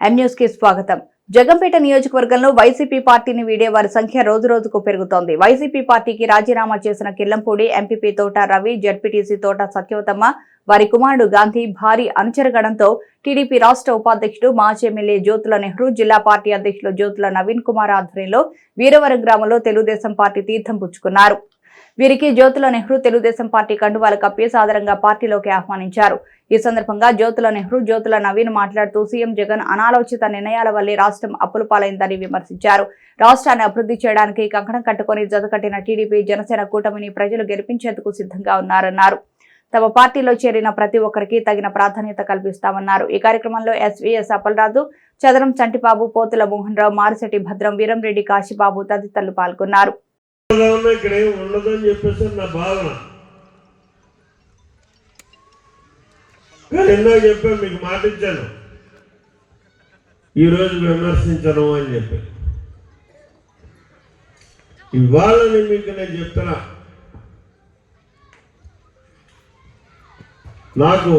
ఎం న్యూస్కి స్వాగతం. జగంపేట నియోజకవర్గంలో వైసీపీ పార్టీని వీడే వారి సంఖ్య రోజు రోజుకు పెరుగుతోంది. వైసీపీ పార్టీకి రాజీనామా చేసిన కిల్లంపూడి ఎంపీపీ తోట రవి జడ్పీటీసీ తోట సత్యవతమ్మ వారి కుమారుడు గాంధీ భారీ అనుచరగడంతో టీడీపీ రాష్ట్ర ఉపాధ్యక్షుడు మాజీ ఎమ్మెల్యే జ్యోతుల నెహ్రూ జిల్లా పార్టీ అధ్యక్షులు జ్యోతుల నవీన్ కుమార్ ఆధ్వర్యంలో వీరవరం గ్రామంలో తెలుగుదేశం పార్టీ తీర్థం పుచ్చుకున్నారు. వీరికి జ్యోతుల నెహ్రూ తెలుగుదేశం పార్టీ కండువాలు కప్పి సాదరంగా పార్టీలోకి ఆహ్వానించారు. ఈ సందర్భంగా జ్యోతుల నెహ్రూ జ్యోతుల నవీన్ మాట్లాడుతూ సీఎం జగన్ అనాలోచిత నిర్ణయాల వల్లే రాష్ట్రం అప్పులు పాలైందని విమర్శించారు. రాష్ట్రాన్ని అభివృద్ధి చేయడానికి కంకణం కట్టుకుని జతకట్టిన టీడీపీ జనసేన కూటమిని ప్రజలు గెలిపించేందుకు సిద్ధంగా ఉన్నారన్నారు. తమ పార్టీలో చేరిన ప్రతి ఒక్కరికి తగిన ప్రాధాన్యత కల్పిస్తామన్నారు. ఈ కార్యక్రమంలో ఎస్వీఎస్ అప్పలరాజు చదరం చంటిబాబు పోతుల మోహన్ రావు మారిశెట్టి భద్రం వీరంరెడ్డి కాశీబాబు తదితరులు పాల్గొన్నారు. ఉన్నా ఇక్కడ ఏం ఉండదని చెప్పేసి నా భావన. కానీ ఎందో చెప్పాను మీకు మాట ఇచ్చాను. ఈరోజు విమర్శించను అని చెప్పి. ఇవాళని మీకు నేను చెప్తున్నా. నాకు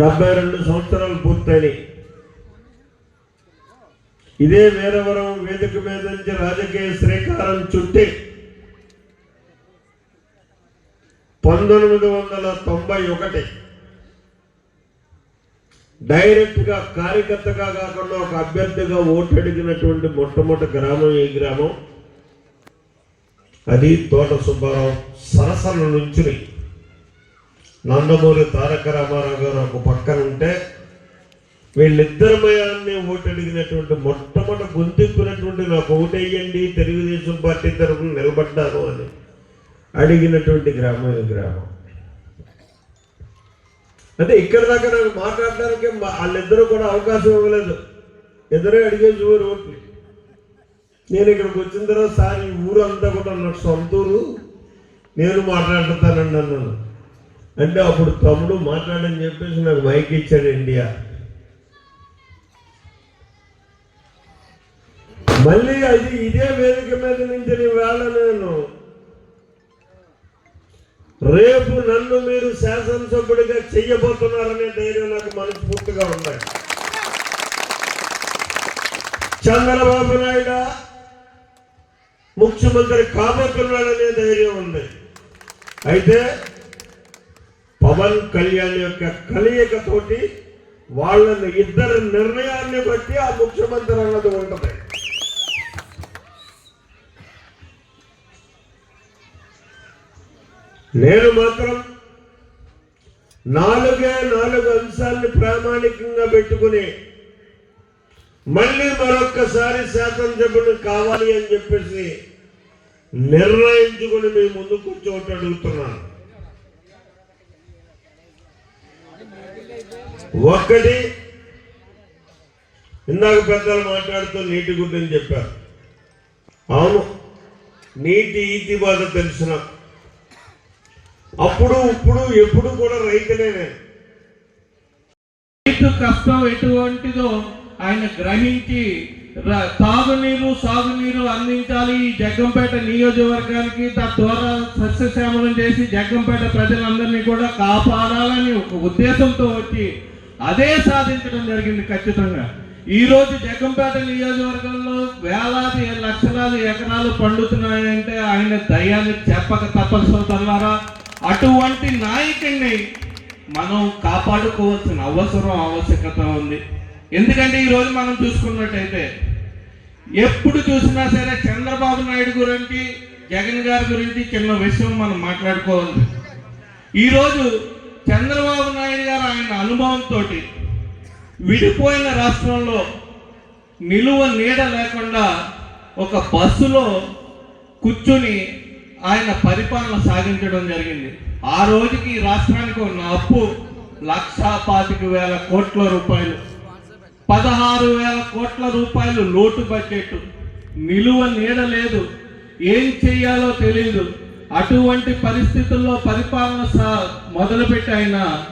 డెబ్బై రెండు సంవత్సరాలు పూర్తయినాయి. ఇదే వీరవరం వేదిక మీద నుంచి రాజకీయ శ్రీకారం చుట్టి పంతొమ్మిది వందల తొంభై ఒకటి డైరెక్ట్గా కార్యకర్తగా కాకుండా ఒక అభ్యర్థిగా ఓటు అడిగినటువంటి మొట్టమొదటి గ్రామం ఈ గ్రామం. అది తోట సుబ్బారావు సరసన నుంచి నందమూరి తారక రామారావు గారు ఒక పక్కన ఉంటే వీళ్ళిద్దరి మయాన్ని ఓటు అడిగినటువంటి మొట్టమొదటి గొంతెప్పినటువంటి నాకు ఓటేయండి తెలుగుదేశం పార్టీ తరఫున నిలబడ్డాను అని అడిగినటువంటి గ్రామం గ్రామం. అంటే ఇక్కడ దాకా నాకు మాట్లాడడానికి వాళ్ళిద్దరూ కూడా అవకాశం ఇవ్వలేదు. ఇద్దరే అడిగేసి ఊరు ఓట్లు నేను ఇక్కడికి వచ్చిన తర్వాత సార్ ఈ ఊరు అంతా కూడా నాకు సొంత ఊరు నేను మాట్లాడతానండి అన్నాను అంటే అప్పుడు తమ్ముడు మాట్లాడని చెప్పేసి నాకు మైక్ ఇచ్చాడు ఇండియా. మళ్ళీ అది ఇదే వేదిక మీద నుంచి నీ వేళ నేను. రేపు నన్ను మీరు శాసనసభ్యుడిగా చెయ్యబోతున్నారనే ధైర్యం నాకు మనస్ఫూర్తిగా ఉంది. చంద్రబాబు నాయుడు ముఖ్యమంత్రి కాబోతున్నాడనే ధైర్యం ఉంది. అయితే పవన్ కళ్యాణ్ యొక్క కలయికతోటి వాళ్ళని ఇద్దరి నిర్ణయాన్ని బట్టి ఆ ముఖ్యమంత్రి అన్నది ఉంటుంది. నేను మాత్రం నాలుగే నాలుగు అంశాలను ప్రామాణికంగా పెట్టుకుని మళ్ళీ మరొక్కసారి శాసనసభ్యుడు కావాలి అని చెప్పేసి నిర్ణయించుకుని మీ ముందు వచ్చి అడుగుతున్నాను. ఒక్కటి ఇందాక పెద్దలు మాట్లాడుతూ నీటి గుడ్డని చెప్పారు. అవును నీటి ఈతి బాధ తెలిసిన అప్పుడు ఇప్పుడు ఎప్పుడు కూడా రైతులే రైతు కష్టం ఎటువంటిదో ఆయన గ్రహించి తాగునీరు సాగునీరు అందించాలి. ఈ జగ్గంపేట నియోజకవర్గానికి తద్వారా సస్యశ్యామలం చేసి జగ్గంపేట ప్రజలందరినీ కూడా కాపాడాలని ఒక ఉద్దేశంతో వచ్చి అదే సాధించడం జరిగింది ఖచ్చితంగా. ఈ రోజు జగ్గంపేట నియోజకవర్గంలో వేలాది లక్షలాది ఎకరాలు పండుతున్నాయంటే ఆయన దయాన్ని చెప్పక తప్పక ద్వారా అటువంటి నాయకుడిని మనం కాపాడుకోవాల్సిన అవసరం ఆవశ్యకత ఉంది. ఎందుకంటే ఈరోజు మనం చూసుకున్నట్టయితే ఎప్పుడు చూసినా సరే చంద్రబాబు నాయుడు గురించి జగన్ గారి గురించి చిన్న విషయం మనం మాట్లాడుకోవాలి. ఈరోజు చంద్రబాబు నాయుడు గారు ఆయన అనుభవంతో విడిపోయిన రాష్ట్రంలో నిలువ నీడ లేకుండా ఒక బస్సులో కూర్చుని ఆయన పరిపాలన సాగించడం జరిగింది. ఆ రోజుకి ఈ రాష్ట్రానికి ఉన్న అప్పు లక్షా పాతిక వేల కోట్ల రూపాయలు. పదహారు వేల కోట్ల రూపాయలు లోటు బడ్జెట్. నిలువ నీడ లేదు. ఏం చెయ్యాలో తెలియదు అటువంటి పరిస్థితుల్లో పరిపాలన సా మొదలుపెట్టి ఆయన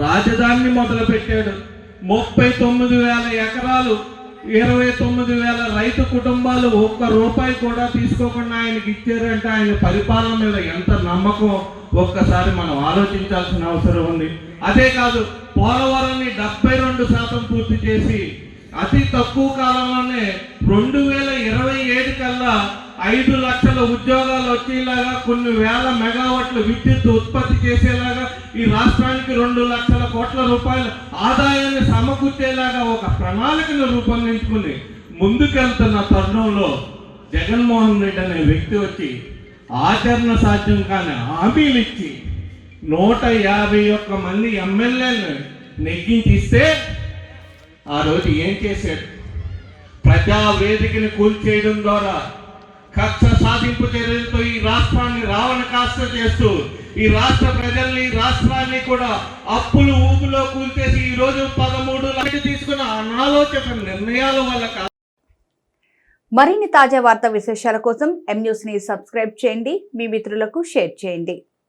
రాజధానిని మొదలుపెట్టాడు. ముప్పై తొమ్మిది వేల ఎకరాలు ఇరవై తొమ్మిది వేల రైతు కుటుంబాలు ఒక్క రూపాయి కూడా తీసుకోకుండా ఆయనకి ఇచ్చారంటే ఆయన పరిపాలన మీద ఎంత నమ్మకం? ఒక్కసారి మనం ఆలోచించాల్సిన అవసరం ఉంది. అదే కాదు పోలవరాన్ని డెబ్బై రెండు శాతం పూర్తి చేసి అతి తక్కువ కాలంలోనే రెండు వేల ఇరవై ఏడు కల్లా ఐదు లక్షల ఉద్యోగాలు వచ్చేలాగా కొన్ని వేల మెగావాట్ల విద్యుత్ ఉత్పత్తి చేసేలాగా ఈ రాష్ట్రానికి రెండు లక్షల కోట్ల రూపాయల ఆదాయాన్ని సమకూర్చేలాగా ఒక ప్రణాళికను రూపొందించుకుని ముందుకెళ్తున్న తరుణంలో జగన్మోహన్ రెడ్డి అనే వ్యక్తి వచ్చి ఆచరణ సాధ్యం కాని హామీలు ఇచ్చి నూట యాభై ఒక్క మంది ఎమ్మెల్యేలను నెగ్గించిస్తే ఆ రోజు ఏం చేశాడు? ప్రజా వేదికని కూల్చేయడం ద్వారా కక్ష సాధింపు చర్యలతో ఈ రాష్ట్రాన్ని రావణ కాస్త చేస్తూ ఈ రాష్ట్ర ప్రజల్ని రాష్ట్రాన్ని కూడా అప్పులు ఊపులో కూల్చేసి ఈ రోజు పదమూడు లక్షలు తీసుకున్న అనాలోచక నిర్ణయాల వల్ల మరిన్ని తాజా వార్తా విశేషాల కోసం ఎం న్యూస్ని సబ్స్క్రైబ్ చేయండి. మీ మిత్రులకు షేర్ చేయండి.